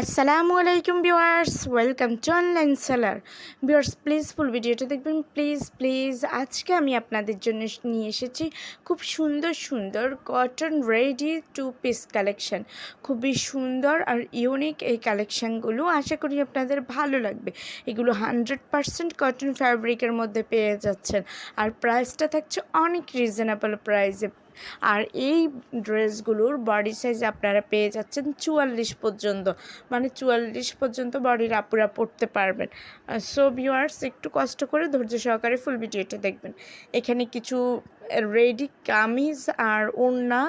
আসসালামু আলাইকুম viewers welcome to online seller viewers please full ভিডিওটা দেখবেন। প্লিজ প্লিজ আজকে আমি আপনাদের জন্য নিয়ে এসেছি খুব সুন্দর সুন্দর cotton ready two piece collection খুবই সুন্দর আর ইউনিক এই কালেকশানগুলো আশা করি আপনাদের ভালো লাগবে। এগুলো হান্ড্রেড পারসেন্ট কটন ফ্যাব্রিকের মধ্যে পেয়ে যাচ্ছেন। আর প্রাইসটা থাকছে অনেক রিজনেবল প্রাইসে আর এই ড্রেসগুলোর বডি সাইজ আপনারা পেয়ে যাচ্ছেন চুয়াল্লিশ পর্যন্ত। মানে চুয়াল্লিশ পর্যন্ত বডির আপুরা পড়তে পারবেন। সো ভিউয়ার্স একটু কষ্ট করে ধৈর্য সহকারে ফুল ভিডিওটা দেখবেন। এখানে কিছু রেডি কামিজ আর ওড়না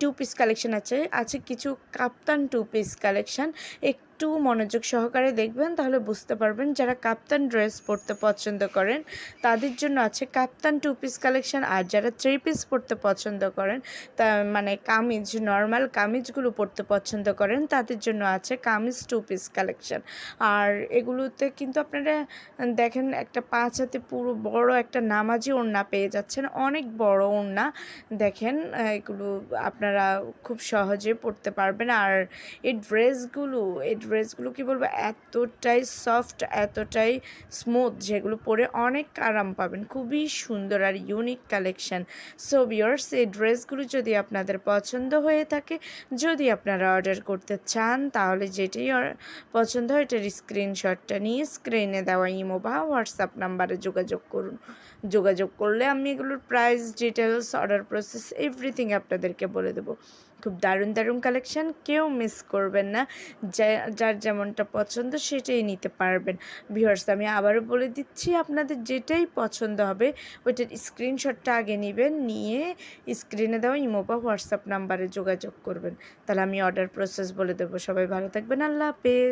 টু পিস কালেকশন আছে। আছে কিছু কাপ্তান টু পিস কালেকশন একটু মনোযোগ সহকারে দেখবেন, তাহলে বুঝতে পারবেন যারা কাপ্তান ড্রেস পরতে পছন্দ করেন, তাদের জন্য আছে কাপ্তান টু পিস কালেকশান আর যারা থ্রি পিস পরতে পছন্দ করেন, তা মানে কামিজ নর্মাল কামিজগুলো পরতে পছন্দ করেন, তাদের জন্য আছে কামিজ টু পিস কালেকশন আর এগুলোতে কিন্তু আপনারা দেখেন একটা পাঁচ হাতে পুরো বড় একটা নামাজি ওড়না পেয়ে যাচ্ছেন। অনেক বড় ওড়না। দেখেন এগুলো আপনারা খুব সহজে পরতে পারবেন। আর এই ড্রেসগুলো এই ড্রেসগুলো কি বলব, এতটাই সফট, এতটাই স্মুথ যেগুলো পরে অনেক আরাম পাবেন। খুবই সুন্দর আর ইউনিক কালেকশান। সো বিয়ার্স এই ড্রেসগুলো যদি আপনাদের পছন্দ হয়ে থাকে, যদি আপনারা অর্ডার করতে চান, তাহলে যেটাই পছন্দ হয় এটার স্ক্রিনশটটা নিয়ে স্ক্রিনে দেওয়া ইমো বা হোয়াটসঅ্যাপ নাম্বারে যোগাযোগ করুন। যোগাযোগ করলে আমি এগুলোর price details order process everything আপনাদেরকে বলে দেবো। খুব দারুণ দারুণ কালেকশন কেউ মিস করবেন না। যার যেমনটা পছন্দ সেটাই নিতে পারবেন। ভিউয়ার্স আমি আবারও বলে দিচ্ছি, আপনাদের যেটাই পছন্দ হবে, ওইটার স্ক্রিনশটটা আগে নেবেন, নিয়ে স্ক্রিনে দেওয়া ইমো বা হোয়াটসঅ্যাপ নাম্বারে যোগাযোগ করবেন। তাহলে আমি অর্ডার প্রসেস বলে দেবো। সবাই ভালো থাকবেন, আল্লাহ হাফেজ।